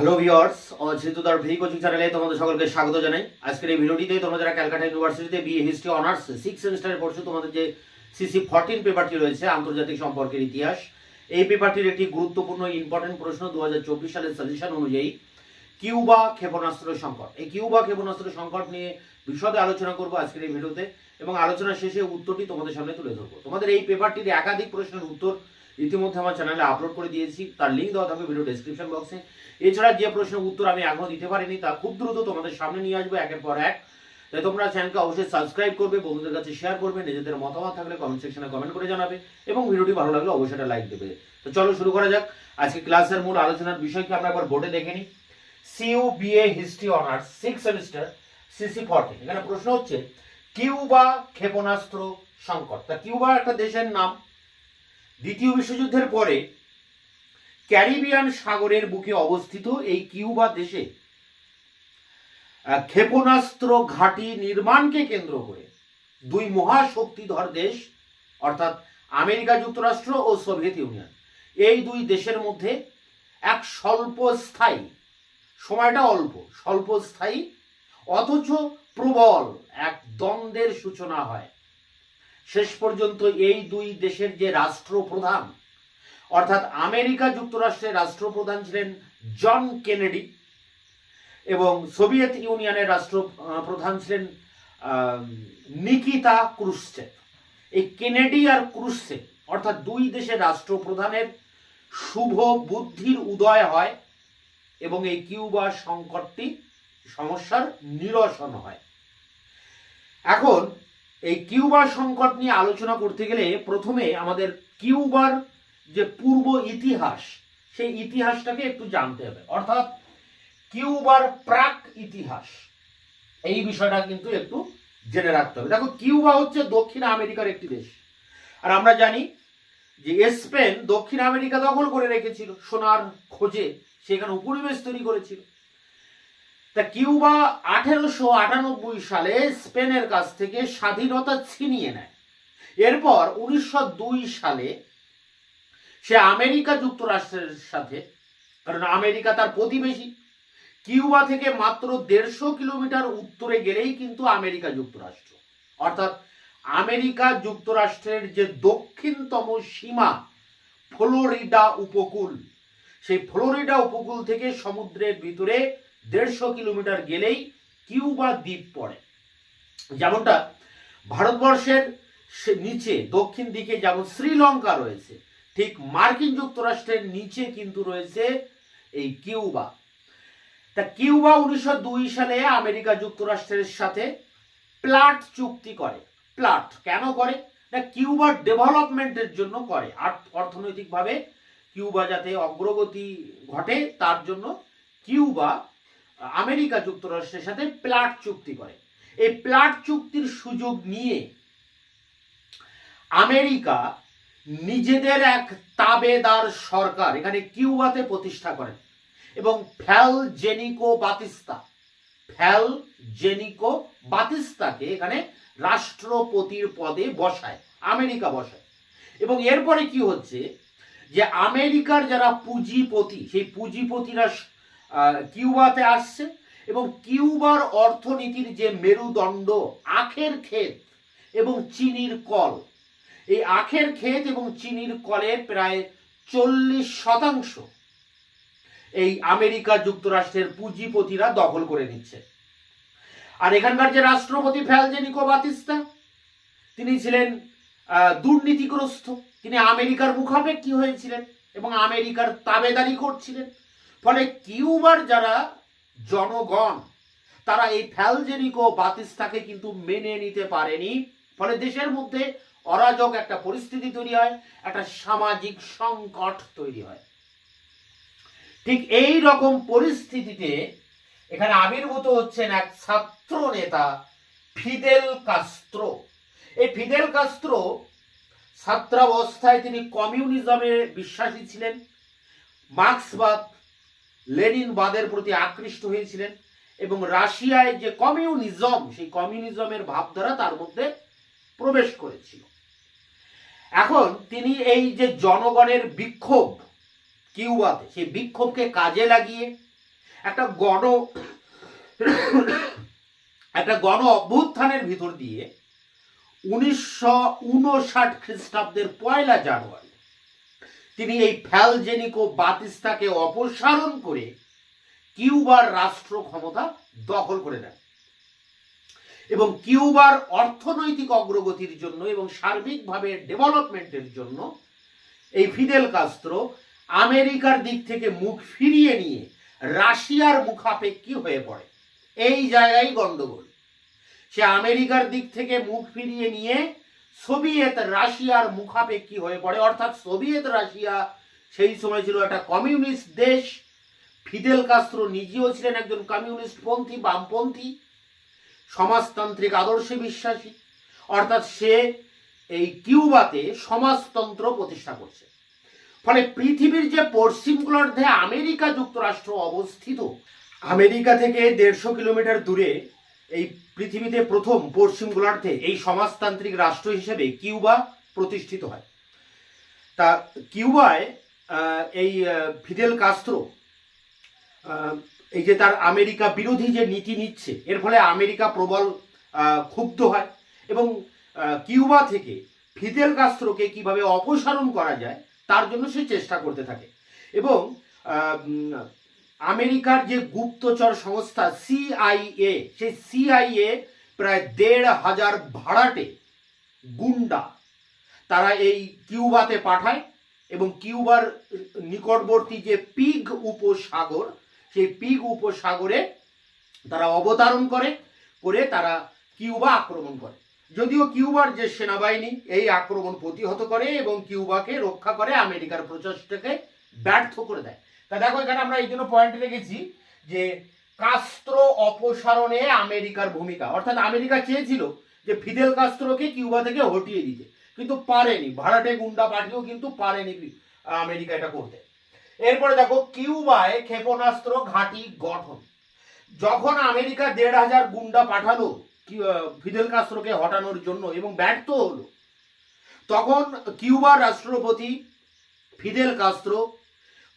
Hello viewers অচিতুদার ভি coaching চ্যানেলে তোমাদের সকলকে স্বাগত জানাই। আজকের এই ভিডিওটিতে তোমরা যারা ক্যালকাটা ইউনিভার্সিটিতে বিএ হিস্ট্রি অনার্স সিক্স সেমিস্টারে পড়ছো, তোমাদের যে সিসি ফোরটিন পেপারটি রয়েছে, আন্তর্জাতিক সম্পর্কের ইতিহাস, এই পেপারটির একটি গুরুত্বপূর্ণ ইম্পর্টেন্ট প্রশ্ন দু হাজার চব্বিশ সালের সাজেশন অনুযায়ী কিউবা ক্ষেপণাস্ত্র সংকট। এই কিউবা ক্ষেপণাস্ত্র সংকট নিয়ে বিশদে আলোচনা করব আজকের এই ভিডিওতে এবং আলোচনা শেষে উত্তরটি তোমাদের সামনে তুলে ধরবো। তোমাদের এই পেপারটির একাধিক প্রশ্নের উত্তর ইতিমধ্যে আমার চ্যানেলে আপলোড করে দিয়েছি। তার লিঙ্ক দেওয়া থাকবে ভিডিও ডেসক্রিপশন বক্সে এছাড়া যে প্রশ্নের উত্তর আমি এখনও দিতে পারিনি, তা খুব দ্রুত তোমাদের সামনে নিয়ে আসব একের পর এক। তাই তোমরা চ্যানেলকে অবশ্যই সাবস্ক্রাইব করবে, বন্ধুদের কাছে শেয়ার করবে, নিজেদের মতামত থাকলে কমেন্ট সেকশনে কমেন্ট করে জানাবে এবং ভিডিওটি ভালো লাগলে অবশ্যই একটা লাইক দেবে। তো চলো শুরু করা যাক। আজকে ক্লাসের মূল আলোচনার বিষয়কে আমরা একবার বোর্ডে দেখে নিই। CU BA history honours six semester CC forty এখানে প্রশ্ন হচ্ছে, কিউবা ক্ষেপণাস্ত্র সংকট। তা কিউবা একটা দেশের নাম। দ্বিতীয় বিশ্বযুদ্ধের পরে ক্যারিবিয়ান সাগরের বুকে অবস্থিত এই কিউবা দেশে ক্ষেপণাস্ত্র ঘাঁটি নির্মাণকে কেন্দ্র করে দুই মহাশক্তিধর দেশ, অর্থাৎ আমেরিকা যুক্তরাষ্ট্র ও সোভিয়েত ইউনিয়ন, এই দুই দেশের মধ্যে এক স্বল্পস্থায়ী, সময়টা অল্প, স্বল্পস্থায়ী, অথচ প্রবল এক দ্বন্দ্বের সূচনা হয়। শেষ পর্যন্ত এই দুই দেশের যে রাষ্ট্রপ্রধান, অর্থাৎ আমেরিকা যুক্তরাষ্ট্রের রাষ্ট্রপ্রধান ছিলেন জন কেনেডি এবং সোভিয়েত ইউনিয়নের রাষ্ট্রপ্রধান ছিলেন নিকিতা ক্রুশ্চেভ। এই কেনেডি আর ক্রুশ্চেভ, অর্থাৎ দুই দেশের রাষ্ট্রপ্রধানের শুভ বুদ্ধির উদয় হয় এবং এই কিউবা সংকটটি সমস্যার নিরসন হয়। এখন এই কিউবা সংকট নিয়ে আলোচনা করতে গেলে প্রথমে আমাদের কিউবার যে পূর্ব ইতিহাস, সেই ইতিহাসটাকে একটু জানতে হবে। অর্থাৎ কিউবার প্রাক ইতিহাস, এই বিষয়টা কিন্তু একটু জেনে রাখতে হবে। দেখো, কিউবা হচ্ছে দক্ষিণ আমেরিকার একটি দেশ। আর আমরা জানি যে স্পেন দক্ষিণ আমেরিকা দখল করে রেখেছিল, সোনার খোঁজে, সেখানে উপনিবেশ তৈরি করেছিল। তা কিউবা আঠেরোশো আটানব্বই সালে স্পেনের কাছ থেকে স্বাধীনতা ছিনিয়ে নেয়। এরপর উনিশশো দুই সালে সে আমেরিকা যুক্তরাষ্ট্রের সাথে, কারণ আমেরিকা তার প্রতিবেশী, কিউবা থেকে মাত্র দেড়শো কিলোমিটার উত্তরে গেলেই কিন্তু আমেরিকা যুক্তরাষ্ট্র। অর্থাৎ আমেরিকা যুক্তরাষ্ট্রের যে দক্ষিণতম সীমা, ফ্লোরিডা উপকূল, সেই ফ্লোরিডা উপকূল থেকে সমুদ্রের ভিতরে দেড়শো কিলোমিটার গেলেই কিউবা দ্বীপ পড়ে। যেমনটা ভারতবর্ষের নিচে, দক্ষিণ দিকে যেমন শ্রীলঙ্কা রয়েছে, ঠিক মার্কিন যুক্তরাষ্ট্রের নিচে কিন্তু রয়েছে এই কিউবা। তা কিউবা উনিশশো দুই সালে আমেরিকা যুক্তরাষ্ট্রের সাথে প্লাট চুক্তি করে। প্লাট কেন করে? না কিউবার ডেভেলপমেন্টের জন্য করে। আর্থ- অর্থনৈতিকভাবে কিউবা যাতে অগ্রগতি ঘটে, তার জন্য কিউবা আমেরিকা যুক্তরাষ্ট্রের সাথে প্লাট চুক্তি করে। এই প্লাট চুক্তির সুযোগ নিয়ে আমেরিকা নিজেদের এক তাবেদার সরকার, এখানে কিউবাতে প্রতিষ্ঠা করেন এবং ফ্যাল জেনিকো বাতিস্তা, ফ্যাল জেনিকো বাতিস্তাকে এখানে রাষ্ট্রপতির পদে বসায়, আমেরিকা বসায়। এবং এরপরে কি হচ্ছে যে আমেরিকার যারা পুঁজিপতি, সেই পুঁজিপতিরা কিউবাতে আসছে এবং কিউবার অর্থনীতির যে মেরুদণ্ড, আখের ক্ষেত এবং চিনির কল, এই আখের ক্ষেত এবং চিনির কলের প্রায় চল্লিশ শতাংশ এই আমেরিকা যুক্তরাষ্ট্রের পুঁজিপতিরা দখল করে নিচ্ছে। আর এখানকার যে রাষ্ট্রপতি ফ্যালজেনিকো বাতিস্তা, তিনি ছিলেন দুর্নীতিগ্রস্ত। তিনি আমেরিকার মুখাপেক্ষী হয়েছিলেন এবং আমেরিকার তাবেদারি করছিলেন। ফলে কিউবার যারা জনগণ, তারা এই ফ্যালজেনিকো বাতিস্তাকে কিন্তু মেনে নিতে পারেনি। ফলে দেশের মধ্যে অরাজক একটা পরিস্থিতি তৈরি হয়, একটা সামাজিক সংকট তৈরি হয়। ঠিক এই রকম পরিস্থিতিতে এখানে আবির্ভূত হচ্ছেন এক ছাত্র নেতা ফিদেল কাস্ত্রো। এই ফিদেল কাস্ত্রো ছাত্রাবস্থায় তিনি কমিউনিজমে বিশ্বাসী ছিলেন। মার্ক্সবাদ লেনিনবাদের প্রতি আকৃষ্ট হয়েছিলেন এবং রাশিয়ায় যে কমিউনিজম, সেই কমিউনিজমের ভাবধারা তার মধ্যে প্রবেশ করেছিল। এখন তিনি এই যে জনগণের বিক্ষোভ কিউবাতে, সেই বিক্ষোভকে কাজে লাগিয়ে একটা গণ একটা গণ অভ্যুত্থানের ভিতর দিয়ে উনিশশো উনষাট খ্রিস্টাব্দের পয়লা জানুয়ারি তিনি এই ফ্যালজেনিকো বাতিস্তাকে অপসারণ করে কিউবার রাষ্ট্র ক্ষমতা দখল করে নেন। এবং কিউবার অর্থনৈতিক অগ্রগতির জন্য এবং সার্বিকভাবে ডেভেলপমেন্টের জন্য এই ফিদেল কাস্ত্র আমেরিকার দিক থেকে মুখ ফিরিয়ে নিয়ে রাশিয়ার মুখাপেক্ষী হয়ে পড়ে। এই জায়গায় গন্ডগোল সে আমেরিকার দিক থেকে মুখ ফিরিয়ে নিয়ে সোভিয়েত রাশিয়ার মুখাপেক্ষী হয়ে পড়ে। অর্থাৎ সোভিয়েত রাশিয়া সেই সময় ছিল একটা কমিউনিস্ট দেশ। ফিদেল কাস্ত্রো নিজেও ছিলেন একজন কমিউনিস্ট পন্থী, বামপন্থী, সমাজতান্ত্রিক আদর্শে বিশ্বাসী। অর্থাৎ সে এই কিউবাতে সমাজতন্ত্র প্রতিষ্ঠা করছে। ফলে পৃথিবীর যে পশ্চিম গোলার্ধে আমেরিকা যুক্তরাষ্ট্র অবস্থিত, আমেরিকা থেকে দেড়শো কিলোমিটার দূরে এই পৃথিবীতে প্রথম পশ্চিম গোলার্ধে এই সমাজতান্ত্রিক রাষ্ট্র হিসেবে কিউবা প্রতিষ্ঠিত হয়। তা কিউবায় এই ফিদেল কাস্ত্রো এই যে তার আমেরিকা বিরোধী যে নীতি নিচ্ছে, এর ফলে আমেরিকা প্রবল ক্ষুব্ধ হয় এবং কিউবা থেকে ফিদেল কাস্ত্রোকে কীভাবে অপসারণ করা যায়, তার জন্য সে চেষ্টা করতে থাকে এবং আমেরিকার যে গুপ্তচর সংস্থা সিআইএ সেই সিআইএ প্রায় দেড় হাজার ভাড়াটে গুন্ডা তারা এই কিউবাতে পাঠায় এবং কিউবার নিকটবর্তী যে পিগ উপসাগর, সেই পিগ উপসাগরে তারা অবতারণ করে করে তারা কিউবা আক্রমণ করে। যদিও কিউবার যে সেনাবাহিনী এই আক্রমণ প্রতিহত করে এবং কিউবাকে রক্ষা করে আমেরিকার প্রচেষ্টাকে ব্যর্থ করে দেয়। তা দেখো, এখানে আমরা এই জন্য পয়েন্ট রেখেছি যে কাস্ত্রো অপসারণে আমেরিকার ভূমিকা। অর্থাৎ আমেরিকা চেয়েছিল যে ফিদেল কাস্ত্রোকে কিউবা থেকে হটিয়ে দিতে। কিন্তু পারেনি, ভাড়াটে গুন্ডা পাঠিয়েও কিন্তু পারেনি আমেরিকা এটা করতে। এরপরে দেখো, কিউবায় ক্ষেপণাস্ত্র ঘাঁটি গঠন। যখন আমেরিকা দেড় হাজার গুন্ডা পাঠালো ফিদেল কাস্ত্রোকে হটানোর জন্য এবং ব্যর্থ হলো, তখন কিউবার রাষ্ট্রপতি ফিদেল কাস্ত্রো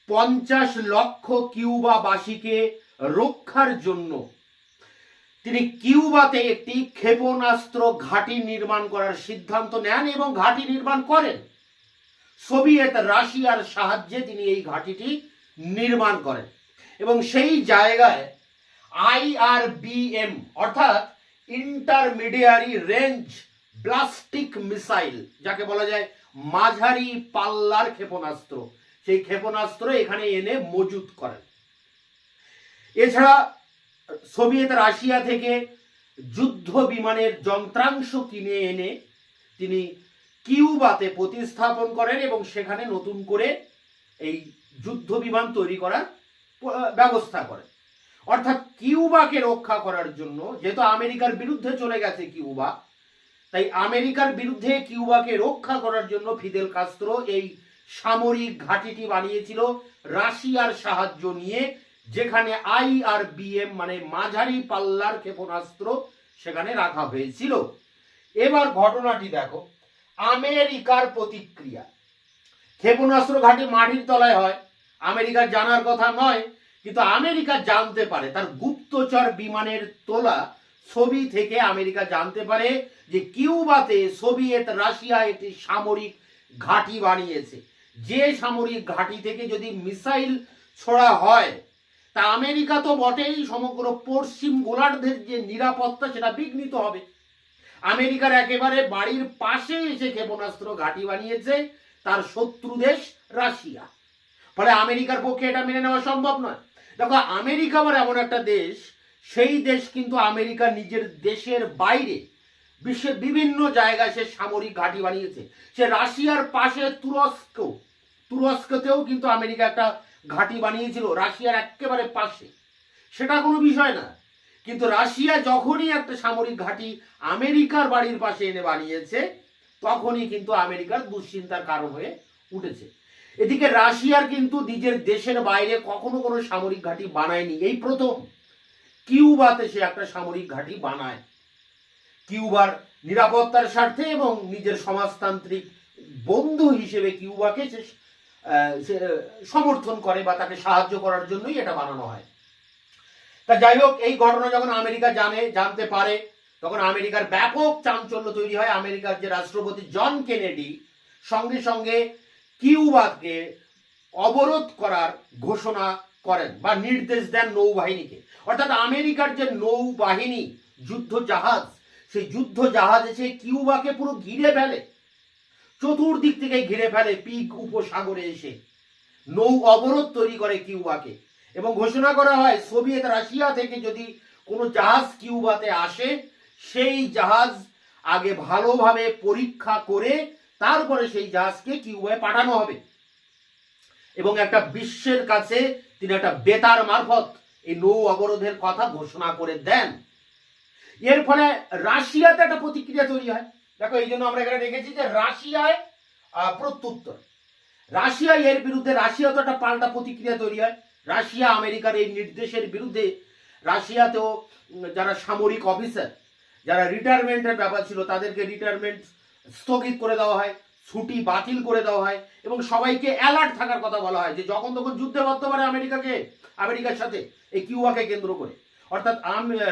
পঞ্চাশ লক্ষ কিউবাবাসীকে রক্ষার জন্য। তিনি কিউবাতে একটি ক্ষেপণাস্ত্র ঘাঁটি নির্মাণ করার সিদ্ধান্ত নেন এবং ঘাঁটি নির্মাণ করেন। সোভিয়েত রাশিয়ার সাহায্যে তিনি এই ঘাঁটিটি নির্মাণ করেন এবং সেই জায়গায় আইআরবিএম, অর্থাৎ ইন্টারমিডিয়ারি রেঞ্জ ব্লাস্টিক মিসাইল, যাকে বলা যায় মাঝারি পাল্লার ক্ষেপণাস্ত্র সেই ক্ষেপণাস্ত্র এখানে এনে মজুত করেন। এছাড়া সোভিয়েত রাশিয়া থেকে যুদ্ধ বিমানের যন্ত্রাংশ কিনে এনে তিনি কিউবাতে প্রতিস্থাপন করেন এবং সেখানে নতুন করে এই যুদ্ধ বিমান তৈরি করার ব্যবস্থা করেন। অর্থাৎ কিউবাকে রক্ষা করার জন্য, যেহেতু আমেরিকার বিরুদ্ধে চলে গেছে কিউবা, তাই আমেরিকার বিরুদ্ধে কিউবাকে রক্ষা করার জন্য ফিদেল কাস্ত্রো এই সামরিক ঘাঁটিটি বানিয়েছিল রাশিয়ার সাহায্য নিয়ে, যেখানে আই আর আইআরবিএম মানে মাঝারি পাল্লার ক্ষেপণাস্ত্র সেখানে রাখা হয়েছিল। এবার ঘটনাটি দেখো। আমেরিকার প্রতিক্রিয়া। ক্ষেপণাস্ত্র ঘাঁটি মাটির তলায় হয়। আমেরিকার জানার কথা নয়, কিন্তু আমেরিকা জানতে পারে, তার গুপ্তচর বিমানের তোলা ছবি থেকে আমেরিকা জানতে পারে যে কিউবাতে সোভিয়েত রাশিয়া একটি সামরিক ঘাঁটি বানিয়েছে। যে সামরিক ঘাঁটি থেকে যদি মিসাইল ছোড়া হয়, তা আমেরিকা তো বটেই সমগ্র পশ্চিম গোলার্ধের যে নিরাপত্তা সেটা বিঘ্নিত হবে। আমেরিকার একেবারে বাড়ির পাশে এসে ক্ষেপণাস্ত্র ঘাঁটি বানিয়েছে তার শত্রু দেশ রাশিয়া। ফলে আমেরিকার পক্ষে এটা মেনে নেওয়া সম্ভব নয়। দেখো, আমেরিকা আবার এমন একটা দেশ, সেই দেশ কিন্তু আমেরিকা নিজের দেশের বাইরে বিশ্বের বিভিন্ন জায়গায় সে সামরিক ঘাঁটি বানিয়েছে। সে রাশিয়ার পাশে তুরস্ক। তুরস্কতেও কিন্তু আমেরিকা একটা ঘাঁটি বানিয়েছিল, রাশিয়ার একেবারে পাশে। সেটা কোনো বিষয় না। কিন্তু রাশিয়া যখনই একটা সামরিক ঘাঁটি আমেরিকার বাড়ির পাশে এনে বানিয়েছে, তখনই কিন্তু আমেরিকার দুশ্চিন্তার কারণ হয়ে উঠেছে। এদিকে রাশিয়ার কিন্তু নিজের দেশের বাইরে কখনো কোনো সামরিক ঘাঁটি বানায়নি। এই প্রথম কিউবাতে সে একটা সামরিক ঘাঁটি বানায়। কিউবার নিরাপত্তার স্বার্থে এবং নিজের সমাজতান্ত্রিক বন্ধু হিসেবে কিউবাকে সে সমর্থন করে বা তাকে সাহায্য করার জন্যই এটা বানানো হয়। তা যাই হোক, এই ঘটনা যখন আমেরিকা জানে, জানতে পারে, তখন আমেরিকার ব্যাপক চাঞ্চল্য তৈরি হয়। আমেরিকার যে রাষ্ট্রপতি জন কেনেডি, সঙ্গে সঙ্গে কিউবাকে অবরোধ করার ঘোষণা করেন বা নির্দেশ দেন নৌবাহিনীকে। অর্থাৎ আমেরিকার যে নৌবাহিনী যুদ্ধ জাহাজ সেই যুদ্ধ জাহাজ এসে কিউবাকে পুরো ঘিরে ফেলে। চতুর্দিক থেকে ঘিরে ফেলে পিক উপসাগরে এসে। নৌ অবরোধ তৈরি করে কিউবাকে এবং ঘোষণা করা হয়, সোভিয়েত রাশিয়া থেকে যদি কোনো জাহাজ কিউবাতে আসে, সেই জাহাজ আগে ভালোভাবে পরীক্ষা করে তারপরে সেই জাহাজকে কিউবায় পাঠানো হবে। এবং একটা বিশ্বের কাছে তিনি একটা বেতার মারফত এই নৌ অবরোধের কথা ঘোষণা করে দেন। এর ফলে রাশিয়াতে একটা প্রতিক্রিয়া তৈরি হয়। দেখো, এই জন্য আমরা এখানে দেখেছি যে রাশিয়ায় প্রত্যুত্তর। রাশিয়া এর বিরুদ্ধে রাশিয়া তো একটা পাল্টা প্রতিক্রিয়া তৈরি হয়। রাশিয়া, আমেরিকার এই নির্দেশের বিরুদ্ধে, রাশিয়াতেও যারা সামরিক অফিসার, যারা রিটায়ারমেন্টের ব্যাপার ছিল, তাদেরকে রিটায়ারমেন্ট স্থগিত করে দেওয়া হয়, ছুটি বাতিল করে দেওয়া হয় এবং সবাইকে অ্যালার্ট থাকার কথা বলা হয় যে যখন তখন যুদ্ধে বাধ্য পারে আমেরিকাকে, আমেরিকার সাথে, এই কিউবাকে কেন্দ্র করে। অর্থাৎ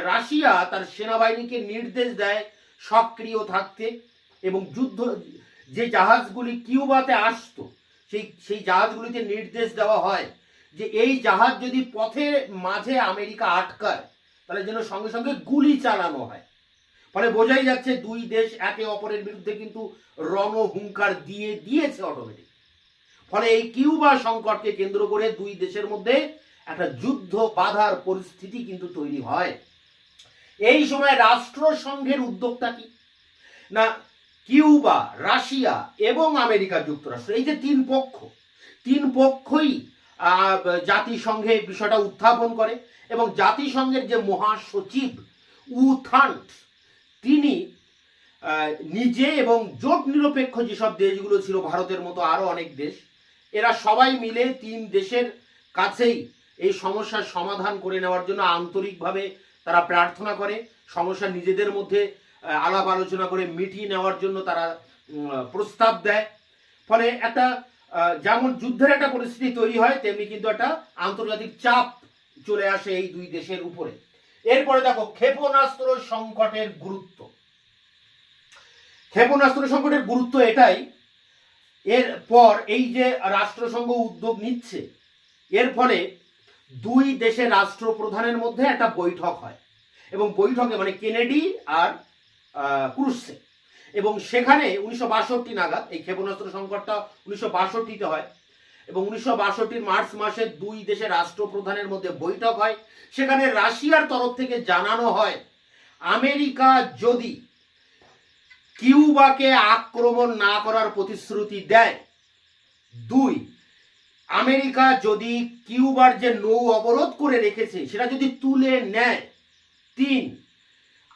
রাশিয়া তার সেনাবাহিনীকে নির্দেশ দেয় সক্রিয় থাকতে এবং যুদ্ধ, যে জাহাজগুলি কিউবাতে আসতো, সেই সেই জাহাজগুলিতে নির্দেশ দেওয়া হয় যে এই জাহাজ যদি পথে মাঝে আমেরিকা আটকায়, তাহলে যেন সঙ্গে সঙ্গে গুলি চালানো হয়। ফলে বোঝাই যাচ্ছে দুই দেশ একে অপরের বিরুদ্ধে কিন্তু রণহুঙ্কার দিয়ে দিয়েছে অটোমেটিক ফলে এই কিউবা সংকটকে কেন্দ্র করে দুই দেশের মধ্যে একটা যুদ্ধ বাধার পরিস্থিতি কিন্তু তৈরি হয়। এই সময় রাষ্ট্রসংঘের উদ্যোগটা কি? না, কিউবা, রাশিয়া এবং আমেরিকা যুক্তরাষ্ট্র, এই যে তিন পক্ষ, তিন পক্ষই জাতিসংঘে বিষয়টা উত্থাপন করে এবং জাতিসংঘের যে মহাসচিব উথান্ট তিনি নিজে এবং জোট নিরপেক্ষ যেসব দেশগুলো ছিল, ভারতের মতো আরও অনেক দেশ, এরা সবাই মিলে তিন দেশের কাছেই এই সমস্যার সমাধান করে নেওয়ার জন্য আন্তরিকভাবে তারা প্রার্থনা করে, সমস্যা নিজেদের মধ্যে আলাপ আলোচনা করে মিটিয়ে নেওয়ার জন্য তারা প্রস্তাব দেয়। ফলে একটা যেমন যুদ্ধের একটা পরিস্থিতি তৈরি হয়, তেমনি কিন্তু একটা আন্তর্জাতিক চাপ চলে আসে এই দুই দেশের উপরে। এরপরে দেখো, ক্ষেপণাস্ত্র সংকটের গুরুত্ব। ক্ষেপণাস্ত্র সংকটের গুরুত্ব এটাই এর পর এই যে রাষ্ট্রসংঘ উদ্যোগ নিচ্ছে, এর ফলে দুই দেশের রাষ্ট্রপ্রধানের মধ্যে একটা বৈঠক হয়। এবং বৈঠকে মানে কেনেডি আর ক্রুসে এবং সেখানে উনিশশো বাষট্টি নাগাদ, এই ক্ষেপণাস্ত্র সংকটটা উনিশশো বাষট্টিতে হয়। এবং উনিশশো বাষট্টির মার্চ মাসে দুই দেশের রাষ্ট্রপ্রধানের মধ্যে বৈঠক হয়। সেখানে রাশিয়ার তরফ থেকে জানানো হয়, আমেরিকা যদি কিউবাকে আক্রমণ না করার প্রতিশ্রুতি দেয়, দুই আমেরিকা যদি কিউবার যে নৌ অবরোধ করে রেখেছে, সেটা যদি তুলে নেয়। তিন,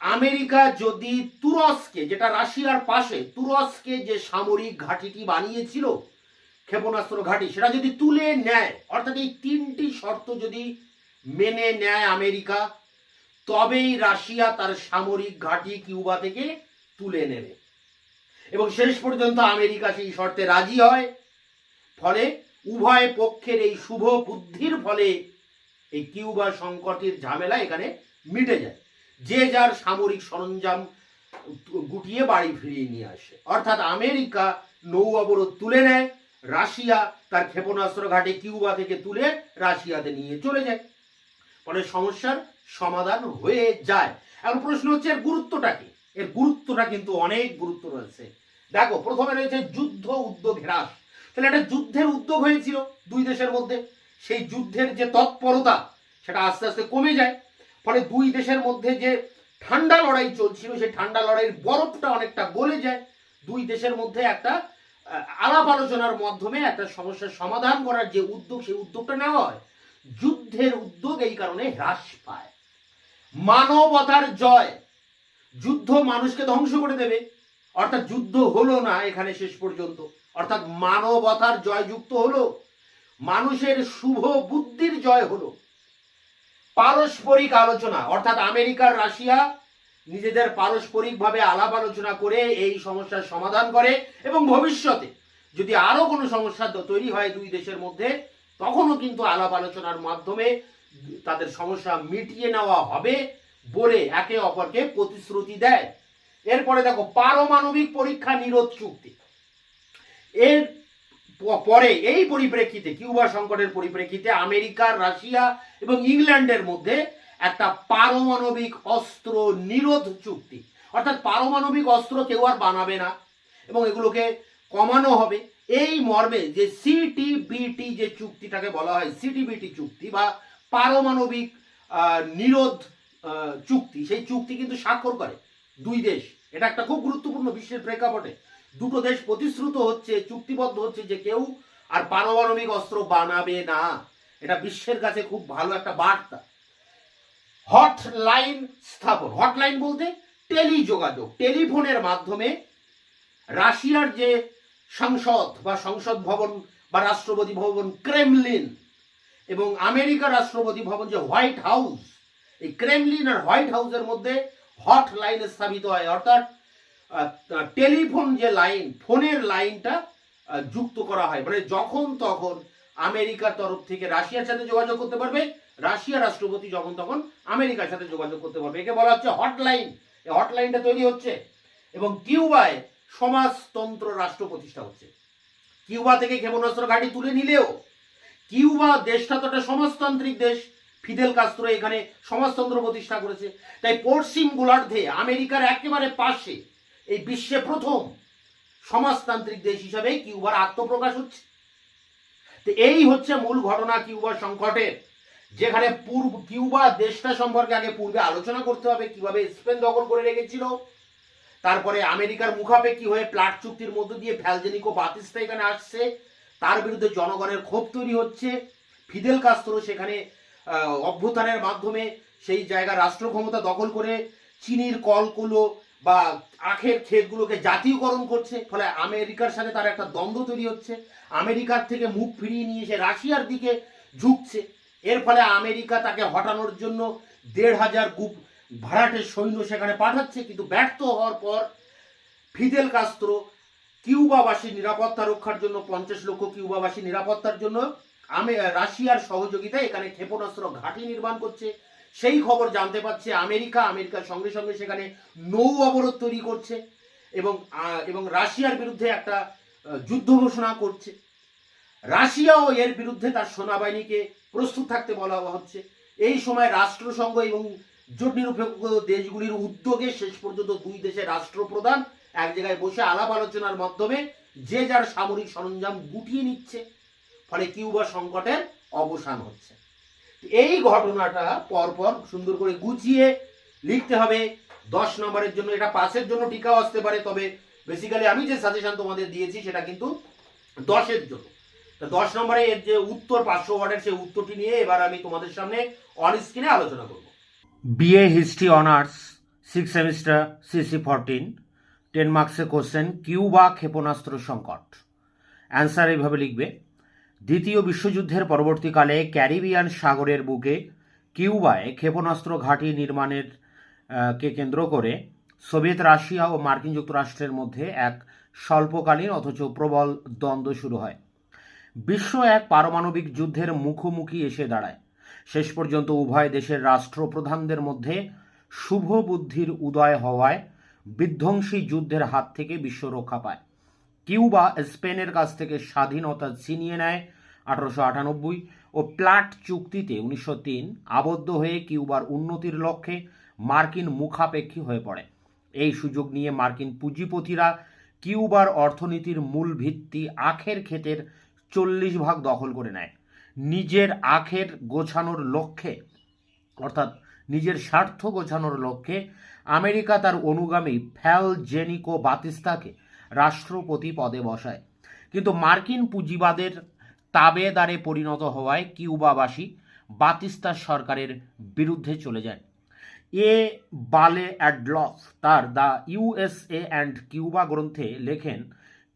আমেরিকা যদি তুরস্কে, যেটা রাশিয়ার পাশে, তুরস্কে যে সামরিক ঘাঁটিটি বানিয়েছিল, ক্ষেপণাস্ত্র ঘাঁটি, সেটা যদি তুলে নেয়, অর্থাৎ এই তিনটি শর্ত যদি মেনে নেয় আমেরিকা, তবেই রাশিয়া তার সামরিক ঘাঁটি কিউবা থেকে তুলে নেবে। এবং শেষ পর্যন্ত আমেরিকা সেই শর্তে রাজি হয়। ফলে উভয় পক্ষের এই শুভ বুদ্ধির ফলে এই কিউবা সংকটের ঝামেলা এখানে মিটে যায়। যে যার সামরিক সরঞ্জাম গুটিয়ে বাড়ি ফিরিয়ে নিয়ে আসে। অর্থাৎ আমেরিকা নৌ অবরোধ তুলে নেয়, রাশিয়া তার ক্ষেপণাস্ত্র ঘাটে কিউবা থেকে তুলে রাশিয়াতে নিয়ে চলে যায়। ফলে সমস্যার সমাধান হয়ে যায়। এখন প্রশ্ন হচ্ছে, এর গুরুত্বটা কি? এর গুরুত্বটা কিন্তু অনেক গুরুত্ব রয়েছে। দেখো, প্রথমে রয়েছে যুদ্ধ উদ্যোগ হ্রাস তাহলে একটা যুদ্ধের উদ্যোগ হয়েছিল দুই দেশের মধ্যে। সেই যুদ্ধের যে তৎপরতা, সেটা আস্তে আস্তে কমে যায়। ফলে দুই দেশের মধ্যে যে ঠান্ডা লড়াই চলছিল, সেই ঠান্ডা লড়াইয়ের বরফটা অনেকটা গলে যায়। দুই দেশের মধ্যে একটা আলাপ আলোচনার মাধ্যমে একটা সমস্যার সমাধান করার যে উদ্যোগ, সেই উদ্যোগটা নেওয়া হয়। যুদ্ধের উদ্যোগ এই কারণে হ্রাস পায়। মানবতার জয়, যুদ্ধ মানুষকে ধ্বংস করে দেবে। অর্থাৎ যুদ্ধ হলো না এখানে শেষ পর্যন্ত। অর্থাৎ মানবতার জয়যুক্ত হলো, মানুষের শুভ বুদ্ধির জয় হলো। পারস্পরিক আলোচনা, অর্থাৎ আমেরিকার রাশিয়া নিজেদের পারস্পরিকভাবে আলাপ আলোচনা করে এই সমস্যার সমাধান করে এবং ভবিষ্যতে যদি আরও কোনো সমস্যা তৈরি হয় দুই দেশের মধ্যে, তখনও কিন্তু আলাপ আলোচনার মাধ্যমে তাদের সমস্যা মিটিয়ে নেওয়া হবে বলে একে অপরকে প্রতিশ্রুতি দেয়। এরপরে দেখো, পারমাণবিক পরীক্ষা নিরোধ চুক্তি। এর পরে, এই পরিপ্রেক্ষিতে, কিউবা সংকটের পরিপ্রেক্ষিতে আমেরিকা, রাশিয়া এবং ইংল্যান্ডের মধ্যে একটা পারমাণবিক অস্ত্র নিরোধ চুক্তি। অর্থাৎ পারমাণবিক অস্ত্র কেউ আর বানাবে না এবং এগুলোকে কমানো হবে। এই মর্মে যে সিটিবিটি যে চুক্তিটাকে বলা হয় সিটিবিটি চুক্তি বা পারমাণবিক নিরোধ চুক্তি, সেই চুক্তি কিন্তু স্বাক্ষর করে দুই দেশ। এটা একটা খুব গুরুত্বপূর্ণ বিশ্বের প্রেক্ষাপটে। দুটো দেশ প্রতিশ্রুত হচ্ছে, চুক্তিবদ্ধ হচ্ছে যে কেউ আর পারমাণবিক অস্ত্র বানাবে না। এটা বিশ্বের কাছে খুব ভালো একটা বার্তা। হটলাইন স্থাপন। হটলাইন বলতে টেলি যোগাযোগ টেলিফোনের মাধ্যমে রাশিয়ার যে সংসদ বা সংসদ ভবন বা রাষ্ট্রপতি ভবন ক্রেমলিন এবং আমেরিকার রাষ্ট্রপতি ভবন যে হোয়াইট হাউস, এই ক্রেমলিন আর হোয়াইট হাউসের মধ্যে হট লাইন স্থাপিত হয়। অর্থাৎ টেলিফোন যে লাইন, ফোনের লাইনটা যুক্ত করা হয়। মানে যখন তখন আমেরিকার তরফ থেকে রাশিয়ার সাথে যোগাযোগ করতে পারবে রাশিয়া রাষ্ট্রপতি যখন তখন আমেরিকার সাথে যোগাযোগ করতে পারবে। একে বলা হচ্ছে হটলাইন। এই হটলাইনটা তৈরি হচ্ছে এবং কিউবায় সমাজতন্ত্র রাষ্ট্র প্রতিষ্ঠা হচ্ছে। কিউবা থেকে ক্ষেপণাস্ত্র ঘাঁটি তুলে নিলেও কিউবা দেশটা তো একটা সমাজতান্ত্রিক দেশ। ফিদেল কাস্ত্র এখানে সমাজতন্ত্র প্রতিষ্ঠা করেছে। তাই পশ্চিম গোলার্ধে আমেরিকার একেবারে পাশে এই বিশ্বে প্রথম সমাজতান্ত্রিক দেশ হিসাবে কিউবার আত্মপ্রকাশ হচ্ছে। তো এই হচ্ছে মূল ঘটনা কিউবার সংকটের, যেখানে পূর্ব, কিউবা দেশটা সম্পর্কে আগে পূর্বে আলোচনা করতে হবে, কীভাবে স্পেন দখল করে রেখেছিল। তারপরে আমেরিকার মুখাপেক্ষি হয়ে প্লাট চুক্তির মধ্য দিয়ে ফ্যালজেনিকো বাতিস্তা এখানে আসছে। তার বিরুদ্ধে জনগণের ক্ষোভ তৈরি হচ্ছে। ফিদেল কাস্ত্রো সেখানে অভ্যুত্থানের মাধ্যমে সেই জায়গা রাষ্ট্র ক্ষমতা দখল করে, চিনির কলগুলো বা আখের ক্ষেতগুলোকে জাতীয়করণ করছে, ফলে আমেরিকার সাথে তার একটা দ্বন্দ্ব তৈরি হচ্ছে। আমেরিকার থেকে মুখ ফিরিয়ে নিয়ে এসে রাশিয়ার দিকে ঝুঁকছে। এর ফলে আমেরিকা তাকে হটানোর জন্য দেড় হাজার গুপ ভাড়াটের সৈন্য সেখানে পাঠাচ্ছে, কিন্তু ব্যর্থ হওয়ার পর ফিদেল কাস্ত্র কিউবাবাসীর নিরাপত্তা রক্ষার জন্য, পঞ্চাশ লক্ষ কিউবাবাসী নিরাপত্তার জন্য আমি রাশিয়ার সহযোগিতায় এখানে ক্ষেপণাস্ত্র ঘাঁটি নির্মাণ করছে। সেই খবর জানতে পারছে আমেরিকা। আমেরিকার সঙ্গে সঙ্গে সেখানে নৌ অবরোধ তৈরি করছে এবং এবং রাশিয়ার বিরুদ্ধে একটা যুদ্ধ ঘোষণা করছে। রাশিয়াও এর বিরুদ্ধে তার সেনাবাহিনীকে প্রস্তুত থাকতে বলা হচ্ছে। এই সময় রাষ্ট্রসংঘ এবং জোট নিরপেক্ষ দেশগুলির উদ্যোগে শেষ পর্যন্ত দুই দেশের রাষ্ট্রপ্রধান এক জায়গায় বসে আলাপ আলোচনার মাধ্যমে যে যার সামরিক সরঞ্জাম গুটিয়ে নিচ্ছে, ফলে কিউবা সংকটের অবসান হচ্ছে। এই ঘটনাটা পরপর সুন্দর করে গুছিয়ে লিখতে হবে। দশ নম্বরের জন্য, এটা পাসের জন্য টিকাও আসতে পারে, তবে বেসিক্যালি আমি যে সাজেশন তোমাদের দিয়েছি সেটা কিন্তু দশের জন্য। দশ নম্বরে এর যে উত্তর, পাঁচশো ওয়ার্ডের সেই উত্তরটি নিয়ে এবার আমি তোমাদের সামনে অন স্ক্রিনে আলোচনা করব। BA history honours six semester CC fourteen ten মার্কসের কোশ্চেন কিউবা ক্ষেপণাস্ত্র সংকট। অ্যান্সার এইভাবে লিখবে দ্বিতীয় বিশ্বযুদ্ধের পরবর্তীকালে ক্যারিবিয়ান সাগরের বুকে কিউবায় ক্ষেপণাস্ত্র ঘাঁটি নির্মাণের কে কেন্দ্র করে সোভিয়েত রাশিয়া ও মার্কিন যুক্তরাষ্ট্রের মধ্যে এক স্বল্পকালীন অথচ প্রবল দ্বন্দ্ব শুরু হয়। বিশ্ব এক পারমাণবিক যুদ্ধের মুখোমুখি এসে দাঁড়ায়। শেষ পর্যন্ত উভয় দেশের রাষ্ট্রপ্রধানদের মধ্যে শুভ বুদ্ধির উদয় হওয়ায় বিধ্বংসী যুদ্ধের হাত থেকে বিশ্ব রক্ষা পায়। কিউবা স্পেনের কাছ থেকে স্বাধীনতা ছিনিয়ে নেয় আটানব্বই ও প্লাট চুক্তিতে উনিশশো তিন আবদ্ধ হয়ে কিউবার উন্নতির লক্ষ্যে মার্কিন মুখাপেক্ষী হয়ে পড়ে। এই সুযোগ নিয়ে মার্কিন পুঁজিপতিরা কিউবার অর্থনীতির মূল ভিত্তি আখের ক্ষেতের চল্লিশ ভাগ দখল করে নেয়। নিজের আখের গোছানোর লক্ষ্যে, অর্থাৎ নিজের স্বার্থ গোছানোর লক্ষ্যে আমেরিকা তার অনুগামী ফ্যাল জেনিকো বাতিস্তাকে রাষ্ট্রপতি পদে বসায়। কিন্তু মার্কিন পুঁজিবাদের তাবেদারে পরিণত হওয়ায় কিউবাবাসী বাতিস্তা সরকারের বিরুদ্ধে চলে যায়। এ বালে অ্যাডলফ তার দ্য ইউএসএ অ্যান্ড কিউবা গ্রন্থে লেখেন,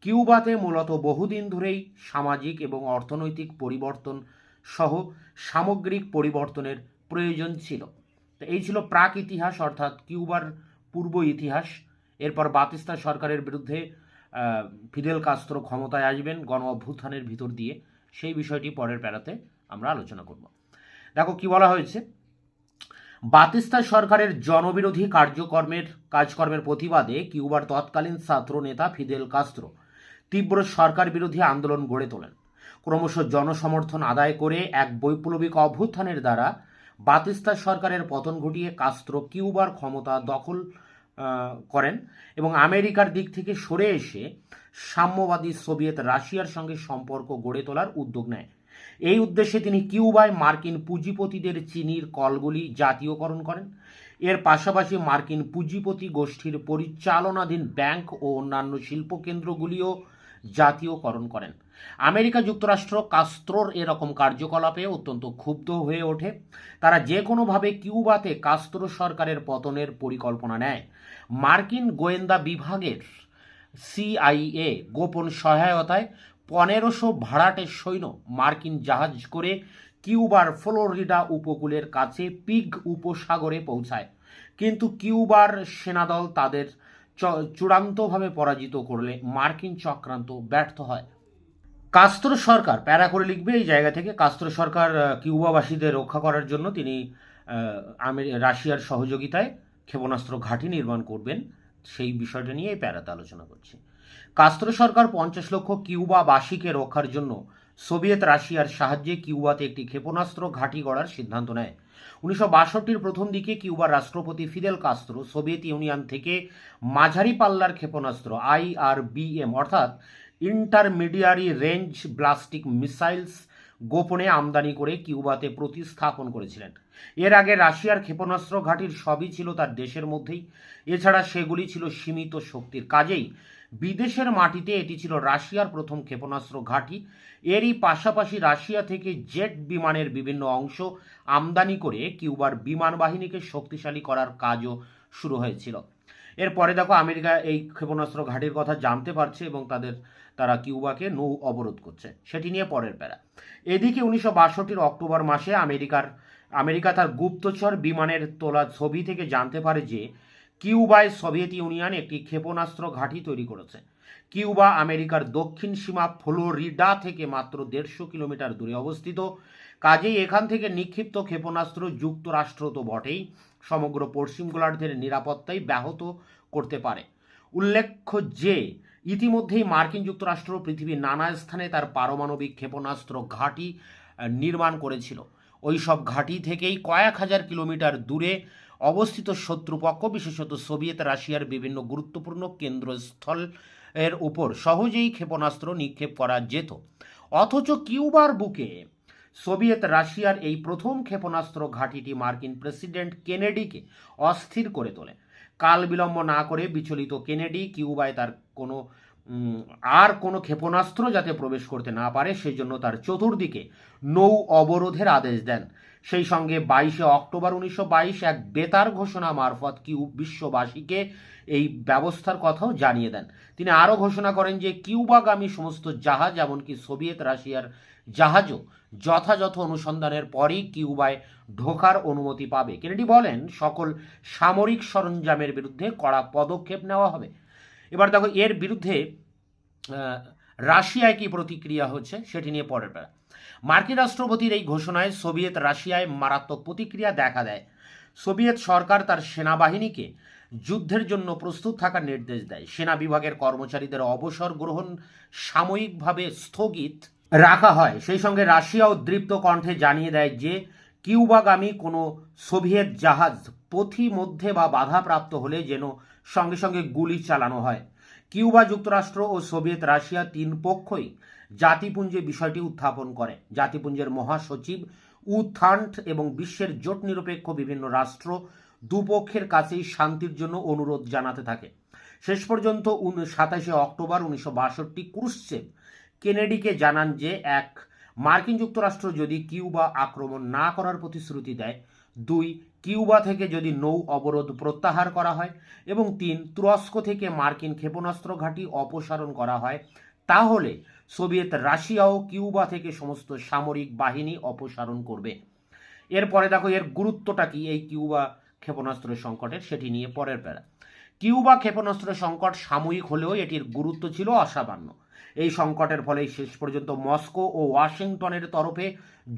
কিউবাতে মূলত বহুদিন ধরেই সামাজিক এবং অর্থনৈতিক পরিবর্তন সহ সামগ্রিক পরিবর্তনের প্রয়োজন ছিল। তো এই ছিল প্রাক ইতিহাস, অর্থাৎ কিউবার পূর্ব ইতিহাস। এরপর বাতিস্তা সরকারের বিরুদ্ধে ফিদেল কাস্ত্রো ক্ষমতায় আসবেন গণ অভ্যুত্থানের ভিতর দিয়ে। সেই বিষয়টি পরের প্যারাতে আমরা আলোচনা করব। দেখো কি বলা হয়েছে? বাতিস্তা সরকারের জনবিরোধী কার্যকর্মের, কাজকর্মের প্রতিবাদে কিউবার তৎকালীন ছাত্র নেতা ফিদেল কাস্ত্রো তীব্র সরকার বিরোধী আন্দোলন গড়ে তোলেন। ক্রমশ জনসমর্থন আদায় করে এক বৈপ্লবিক অভ্যুত্থানের দ্বারা বাতিস্তা সরকারের পতন ঘটিয়ে কাস্ত্রো কিউবার ক্ষমতা দখল করেন এবং আমেরিকার দিক থেকে সরে এসে সাম্যবাদী সোভিয়েত রাশিয়ার সঙ্গে সম্পর্ক গড়ে তোলার উদ্যোগ নেয়। এই উদ্দেশ্যে তিনি কিউবায় মার্কিন পুঁজিপতিদের চিনির কলগুলি জাতীয়করণ করেন। এর পাশাপাশি মার্কিন পুঁজিপতি গোষ্ঠীর পরিচালনাধীন ব্যাংক ও অন্যান্য শিল্পকেন্দ্রগুলিও জাতীয়করণ করেন। আমেরিকা যুক্তরাষ্ট্র কাস্ত্রোর এরকম কার্যকলাপে অত্যন্ত ক্ষুব্ধ হয়ে ওঠে। তারা যে কোনোভাবে কিউবাতে কাস্ত্রো সরকারের পতনের পরিকল্পনা নেয়। মার্কিন গোয়েন্দা বিভাগের সিআইএ গোপন সহায়তায় পনেরোশো ভাড়াটের সৈন্য মার্কিন জাহাজ করে কিউবার ফ্লোরিডা উপকূলের কাছে পিগ উপসাগরে পৌঁছায়। কিন্তু কিউবার সেনাদল তাদের চূড়ান্তভাবে পরাজিত করলে মার্কিন চক্রান্ত ব্যর্থ হয়। কাস্ত্রো সরকার, প্যারা করে লিখবে, এই জায়গা থেকে কাস্ত্রো সরকার কিউবাবাসীদের রক্ষা করার জন্য তিনি রাশিয়ার সহযোগিতায় ক্ষেপণাস্ত্র ঘাঁটি নির্মাণ করবেন, সেই বিষয়টা নিয়ে প্যারাতে আলোচনা করছি। কাস্ত্রো সরকার পঞ্চাশ লক্ষ কিউবাবাসীকে রক্ষার জন্য সোভিয়েত রাশিয়ার সাহায্যে কিউবাতে একটি ক্ষেপণাস্ত্র ঘাঁটি গড়ার সিদ্ধান্ত নেয়। উনিশশো বাষট্টির প্রথম দিকে কিউবার রাষ্ট্রপতি ফিদেল কাস্ত্রো সোভিয়েত ইউনিয়ন থেকে মাঝারি পাল্লার ক্ষেপণাস্ত্র আইআরবিএম, অর্থাৎ ইন্টারমিডিয়ারি রেঞ্জ ব্লাস্টিক মিসাইলস গোপনে আমদানি করে কিউবাতে প্রতিস্থাপন করেছিলেন। এর আগে রাশিয়ার ক্ষেপণাস্ত্র ঘাঁটির সবই ছিল তার দেশের মধ্যেই। এছাড়া সেগুলি ছিল সীমিত শক্তির কাজেই। বিদেশের মাটিতে এটি ছিল রাশিয়ার প্রথম ক্ষেপণাস্ত্র ঘাঁটি। এরই পাশাপাশি রাশিয়া থেকে জেট বিমানের বিভিন্ন অংশ আমদানি করে কিউবার বিমান বাহিনীকে শক্তিশালী করার কাজও শুরু হয়েছিল। এরপরে দেখো, আমেরিকা এই ক্ষেপণাস্ত্র ঘাঁটির কথা জানতে পারছে এবং তাদের, তারা কিউবাকে নৌ অবরোধ করছে। সেটি নিয়ে পরের প্যারা। এদিকে উনিশশো বাষট্টির অক্টোবর মাসে আমেরিকার আমেরিকা তার গুপ্তচর বিমানের তোলা ছবি থেকে জানতে পারে যে কিউবায় সোভিয়েত ইউনিয়ন একটি ক্ষেপণাস্ত্র ঘাঁটি তৈরি করেছে। কিউবা আমেরিকার দক্ষিণ সীমা ফ্লোরিডা থেকে মাত্র দেড়শো কিলোমিটার দূরে অবস্থিত। কাজেই এখান থেকে নিক্ষিপ্ত ক্ষেপণাস্ত্র যুক্তরাষ্ট্র তো বটেই, সমগ্র পশ্চিম গোলার্ধের নিরাপত্তাই ব্যাহত করতে পারে। উল্লেখ্য যে, ইতিমধ্যেই মার্কিন যুক্তরাষ্ট্র পৃথিবীর নানা স্থানে তার পারমাণবিক ক্ষেপণাস্ত্র ঘাঁটি নির্মাণ করেছিল। ওই সব ঘাঁটি থেকেই কয়েক হাজার কিলোমিটার দূরে অবস্থিত শত্রুপক্ষ, বিশেষত সোভিয়েত রাশিয়ার বিভিন্ন গুরুত্বপূর্ণ কেন্দ্রস্থল এর উপর সহজেই ক্ষেপণাস্ত্র নিক্ষেপ করা যেত। অথচ কিউবার বুকে সোভিয়েত রাশিয়ার এই প্রথম ক্ষেপণাস্ত্র ঘাঁটিটি মার্কিন প্রেসিডেন্ট কেনেডিকে অস্থির করে তোলে। কাল বিলম্ব না করে বিচলিত কেনেডি কিউবায় তার কোনো আর কোনো ক্ষেপণাস্ত্র যাতে প্রবেশ করতে না পারে সেই জন্য তার চতুর্দিকে নৌ অবরোধের আদেশ দেন। সেই সঙ্গে বাইশে অক্টোবর উনিশশো এক বেতার ঘোষণা মারফত কিউ বিশ্ববাসীকে এই ব্যবস্থার কথাও জানিয়ে দেন। তিনি আরও ঘোষণা করেন যে কিউবাগামী সমস্ত জাহাজ, এমনকি সোভিয়েত রাশিয়ার জাহাজও যথাযথ অনুসন্ধানের পরই কিউবায় ঢোকার অনুমতি পাবে। কেনেডি বলেন, সকল সামরিক সরঞ্জামের বিরুদ্ধে কড়া পদক্ষেপ নেওয়া হবে। এবার দেখো, এর বিরুদ্ধে রাশিয়ায় কি প্রতিক্রিয়া হচ্ছে সেটি নিয়ে পরের বেলা। মার্কিন রাষ্ট্রপতির এই ঘোষণায় সোভিয়েত রাশিয়ায় মারাত্মক প্রতিক্রিয়া দেখা দেয়। সোভিয়েত সরকার তার সেনাবাহিনীকে যুদ্ধের জন্য প্রস্তুত থাকার নির্দেশ দেয়। সেনা বিভাগের কর্মচারীদের অবসর গ্রহণ সাময়িকভাবে স্থগিত রাখা হয়। সেই সঙ্গে রাশিয়াও দৃপ্ত কণ্ঠে জানিয়ে দেয় যে, কিউবাগামী কোনো সোভিয়েত জাহাজ পথি মধ্যে বা বাধাপ্রাপ্ত হলে যেন সঙ্গে সঙ্গে গুলি চালানো হয়। কিউবা যুক্তরাষ্ট্র ও সোভিয়েত রাশিয়া তিন পক্ষই জাতিপুঞ্জে বিষয়টি উত্থাপন করে। জাতিপুঞ্জের মহাসচিব উথান্ট এবং বিশ্বের জোট নিরপেক্ষ বিভিন্ন রাষ্ট্র দুপক্ষের কাছেই শান্তির জন্য অনুরোধ জানাতে থাকে। শেষ পর্যন্ত সাতাশে অক্টোবর উনিশশো বাষট্টি ক্রুশ্চেভ কেনেডিকে জানান যে, এক, মার্কিন যুক্তরাষ্ট্র যদি কিউবা আক্রমণ না করার প্রতিশ্রুতি দেয়, দুই কিউবা থেকে যদি নৌ অবরোধ প্রত্যাহার করা হয় এবং তিন, তুরস্ক থেকে মার্কিন ক্ষেপণাস্ত্র ঘাঁটি অপসারণ করা হয়, তাহলে সোভিয়েত রাশিয়াও কিউবা থেকে সমস্ত সামরিক বাহিনী অপসারণ করবে। এরপরে দেখো, এর গুরুত্বটা কি? এই কিউবা ক্ষেপণাস্ত্র সংকটের, সেটি নিয়ে পরের প্যারা কিউবা ক্ষেপণাস্ত্র সংকট সাময়িক হলেও এটির গুরুত্ব ছিল অসামান্য। এই সংকটের ফলে শেষ পর্যন্ত মস্কো ও ওয়াশিংটনের তরফে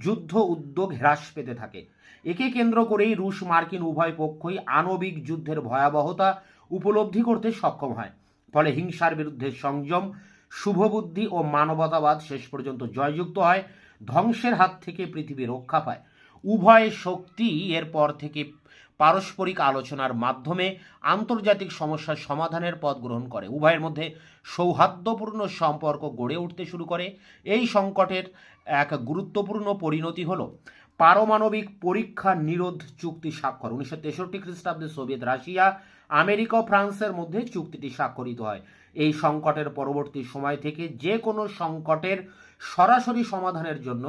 যুদ্ধ উদ্যোগ হ্রাস পেতে থাকে। একে কেন্দ্র করেই রুশ মার্কিন উভয় পক্ষই আণবিক যুদ্ধের ভয়াবহতা উপলব্ধি করতে সক্ষম হয়। ফলে হিংসার বিরুদ্ধে সংযম, শুভবুদ্ধি ও মানবতাবাদ শেষ পর্যন্ত জয়যুক্ত হয়, ধ্বংসের হাত থেকে পৃথিবী রক্ষা পায়। উভয় শক্তি এরপর থেকে পারস্পরিক আলোচনার মাধ্যমে আন্তর্জাতিক সমস্যার সমাধানের পথ গ্রহণ করে। উভয়ের মধ্যে সৌহার্দ্যপূর্ণ সম্পর্ক গড়ে উঠতে শুরু করে। এই সংকটের এক গুরুত্বপূর্ণ পরিণতি হল পারমাণবিক পরীক্ষা নিরোধ চুক্তি স্বাক্ষর। উনিশশো তেষট্টি খ্রিস্টাব্দে সোভিয়েত রাশিয়া, আমেরিকা ও ফ্রান্সের মধ্যে চুক্তিটি স্বাক্ষরিত হয়। এই সংকটের পরবর্তী সময় থেকে যে কোনো সংকটের সরাসরি সমাধানের জন্য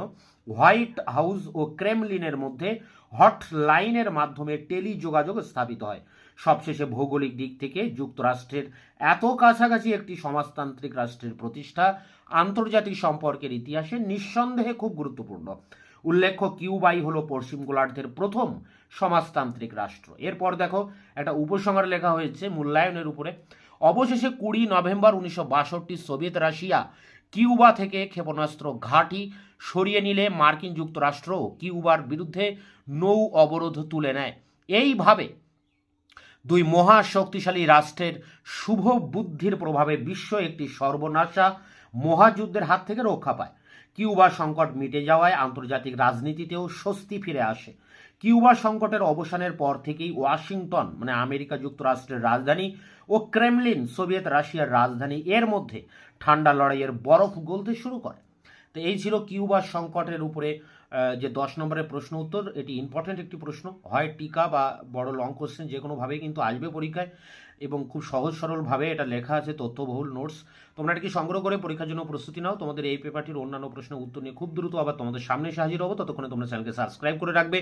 হোয়াইট হাউস ও ক্রেমলিনের মধ্যে হটলাইনের মাধ্যমে টেলি যোগাযোগ স্থাপিত হয়। সবশেষে ভৌগোলিক দিক থেকে যুক্তরাষ্ট্রের এত কাছাকাছি একটি সমাজতান্ত্রিক রাষ্ট্রের প্রতিষ্ঠা আন্তর্জাতিক সম্পর্কের ইতিহাসে নিঃসন্দেহে খুব গুরুত্বপূর্ণ। উল্লেখ্য কিউবাই হলো পশ্চিম গোলার্ধের প্রথম সমাজতান্ত্রিক রাষ্ট্র। এরপর দেখো, একটা উপসংহার লেখা হয়েছে মূল্যায়নের উপরে। অবশেষে কুড়ি নভেম্বর উনিশশো বাষট্টি সোভিয়েত রাশিয়া কিউবা থেকে ক্ষেপণাস্ত্র ঘাঁটি সরিয়ে নিলে মার্কিন যুক্তরাষ্ট্র কিউবার বিরুদ্ধে নৌ অবরোধ তুলে নেয়। এইভাবে দুই মহা শক্তিশালী রাষ্ট্রের শুভ বুদ্ধির প্রভাবে বিশ্ব একটি সর্বনাশা মহাযুদ্ধের হাত থেকে রক্ষা পায়। কিউবা সংকট মিটে যাওয়ায় আন্তর্জাতিক রাজনীতিতেও স্বস্তি ফিরে আসে। কিউবা সংকটের অবসানের পর থেকেই ওয়াশিংটন মানে আমেরিকা যুক্তরাষ্ট্রের রাজধানী, ও ক্রেমলিন, সোভিয়েত রাশিয়ার রাজধানী, এর মধ্যে ঠান্ডা লড়াইয়ের বরফ গলতে শুরু করে। তো এই ছিল কিউবা সংকটের উপরে যে দশ নম্বরের প্রশ্ন উত্তর, এটি ইম্পর্টেন্ট একটি প্রশ্ন। হয় টিকা বা বড় লং কোশ্চেন যে কোনোভাবেই কিন্তু আসবে পরীক্ষায়। এবং খুব সহজ সরলভাবে এটা লেখা আছে, তথ্যবহুল নোটস তোমরা এটি সংগ্রহ করে পরীক্ষার জন্য প্রস্তুতি নাও? তোমাদের এই পেপারটির অন্যান্য প্রশ্নের উত্তর নিয়ে খুব দ্রুত আবার তোমাদের সামনে এসে হাজির হব। ততক্ষণে তোমরা চ্যানেলকে সাবস্ক্রাইব করে রাখবে।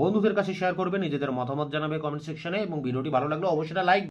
বন্ধুদের কাছে শেয়ার করবে, নিজেদের মতামত জানাবে কমেন্ট সেকশনে এবং ভিডিওটি ভালো লাগলে অবশ্যই লাইক